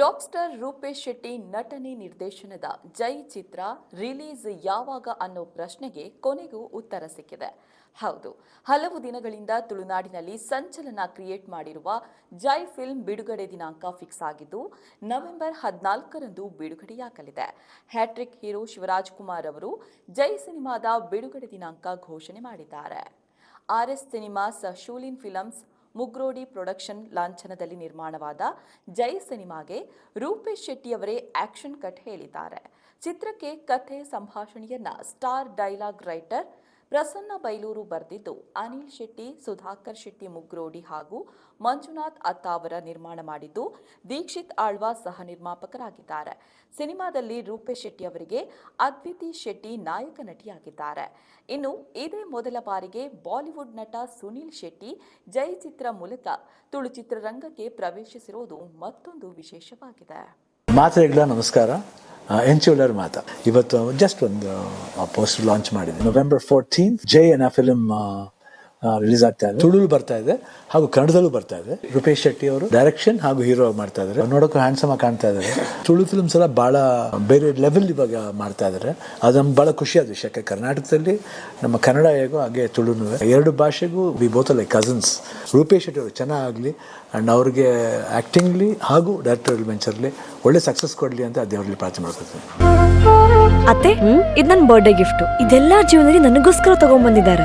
Rock star Rupesh Shetty ನಟನೆ ನಿರ್ದೇಶನದ ಜೈ ಚಿತ್ರ release ಯಾವಾಗ ಅನ್ನೋ ಪ್ರಶ್ನೆಗೆ ಕೊನೆಗೂ ಉತ್ತರ ಸಿಕ್ಕಿದೆ. ಹೌದು, ಹಲವು ದಿನಗಳಿಂದ ತುಳುನಾಡಿನಲ್ಲಿ ಸಂಚಲನ ಕ್ರಿಯೇಟ್ ಮಾಡಿರುವ ಜೈ ಫಿಲ್ಮ್ ಬಿಡುಗಡೆ ದಿನಾಂಕ ಫಿಕ್ಸ್ ಆಗಿದ್ದು, ನವೆಂಬರ್ ಹದಿನಾಲ್ಕರಂದು ಬಿಡುಗಡೆಯಾಗಲಿದೆ. ಹ್ಯಾಟ್ರಿಕ್ ಹೀರೋ ಶಿವರಾಜ್ ಕುಮಾರ್ ಅವರು ಜೈ ಸಿನಿಮಾದ ಬಿಡುಗಡೆ ದಿನಾಂಕ ಘೋಷಣೆ ಮಾಡಿದ್ದಾರೆ. R S cinemas Shoolin films Mugrodi production ಲಾಂಛನದಲ್ಲಿ ನಿರ್ಮಾಣವಾದ ಜೈ ಸಿನಿಮಾಗೆ ರೂಪೇಶ್ ಶೆಟ್ಟಿಯವರೇ ಆಕ್ಷನ್ ಕಟ್ ಹೇಳಿದ್ದಾರೆ. ಚಿತ್ರಕ್ಕೆ ಕಥೆ, ಸಂಭಾಷಣೆಯನ್ನ star dialogue writer Prasanna Bailur ಬರೆದಿದ್ದು ಅನಿಲ್ ಶೆಟ್ಟಿ, ಸುಧಾಕರ್ ಶೆಟ್ಟಿ ಮುಗ್ರೋಡಿ ಹಾಗೂ ಮಂಜುನಾಥ್ ಅತ್ತಾವರ ನಿರ್ಮಾಣ ಮಾಡಿದ್ದು ದೀಕ್ಷಿತ್ ಆಳ್ವಾ ಸಹ ನಿರ್ಮಾಪಕರಾಗಿದ್ದಾರೆ. ಸಿನಿಮಾದಲ್ಲಿ ರೂಪೇಶ್ ಶೆಟ್ಟಿ ಅವರಿಗೆ ಅದ್ವಿತಿ ಶೆಟ್ಟಿ ನಾಯಕ ನಟಿಯಾಗಿದ್ದಾರೆ. ಇನ್ನು ಇದೇ ಮೊದಲ ಬಾರಿಗೆ ಬಾಲಿವುಡ್ ನಟ ಸುನಿಲ್ ಶೆಟ್ಟಿ ಜೈ ಚಿತ್ರ ಮೂಲಕ ತುಳು ಚಿತ್ರರಂಗಕ್ಕೆ ಪ್ರವೇಶಿಸಿರುವುದು ಮತ್ತೊಂದು ವಿಶೇಷವಾಗಿದೆ. ಮಾತ್ರೆಗಳ ನಮಸ್ಕಾರ. ಎಂಚುಲರ್ ಮಾತಾ. ಇವತ್ತು ಜಸ್ಟ್ ಒಂದು ಪೋಸ್ಟ್ ಲಾಂಚ್ ಮಾಡಿದೆ ನವೆಂಬರ್ ಫೋರ್ಟೀನ್ ಜೈ ಆ ಫಿಲ್ಮ್ ರಿಲೀಸ್ ಆಗ್ತಾ ಇದೆ. ತುಳು ಬರ್ತಾ ಇದೆ ಹಾಗೂ ಕನ್ನಡದಲ್ಲೂ ಬರ್ತಾ ಇದೆ. ರೂಪೇಶ್ ಶೆಟ್ಟಿ ಅವರು ಡೈರೆಕ್ಷನ್ ಹಾಗೂ ಹೀರೋ ಮಾಡ್ತಾ ಇದ್ದಾರೆ. ನೋಡೋಕೆ ಹ್ಯಾಂಡ್ಸಮ್ ಆಗಿ ಕಾಣ್ತಾ ಇದ್ದಾರೆ. ತುಳು ಫಿಲ್ಮ್ಸ್ ಎಲ್ಲ ಬಹಳ ಬೇರೆ ಲೆವೆಲ್ ಇವಾಗ ಮಾಡ್ತಾ ಇದ್ದಾರೆ. ಅದು ನಮ್ಗೆ ಬಹಳ ಖುಷಿ ಆದ ವಿಷಯಕ್ಕೆ ಕರ್ನಾಟಕದಲ್ಲಿ ನಮ್ಮ ಕನ್ನಡ ಹೇಗೋ ಹಾಗೆ ತುಳುನು. ಎರಡು ಭಾಷೆಗೂ we both like cousins Rupesh Shetty ಅವರು ಚೆನ್ನಾಗಲಿ ಆ್ಯಂಡ್ ಅವ್ರಿಗೆ ಆ್ಯಕ್ಟಿಂಗ್ಲಿ ಹಾಗೂ ಡೈರೆಕ್ಟರ್ ಮೆಂಚರ್ಲಿ ಒಳ್ಳೆ ಸಕ್ಸಸ್ ಕೊಡಲಿ ಅಂತ ದೇವರಲ್ಲಿ ಪ್ರಾರ್ಥನೆ ಮಾಡ್ಕೊತೀನಿ ಅತ್ತೆ ಇದು ನನ್ನ ಬರ್ಡೇ ಗಿಫ್ಟ್ ಇದೆಲ್ಲ ಜೀವನದಲ್ಲಿ ನನಗೋಸ್ಕರ ತಗೊಂಡ್ಬಂದಿದ್ದಾರೆ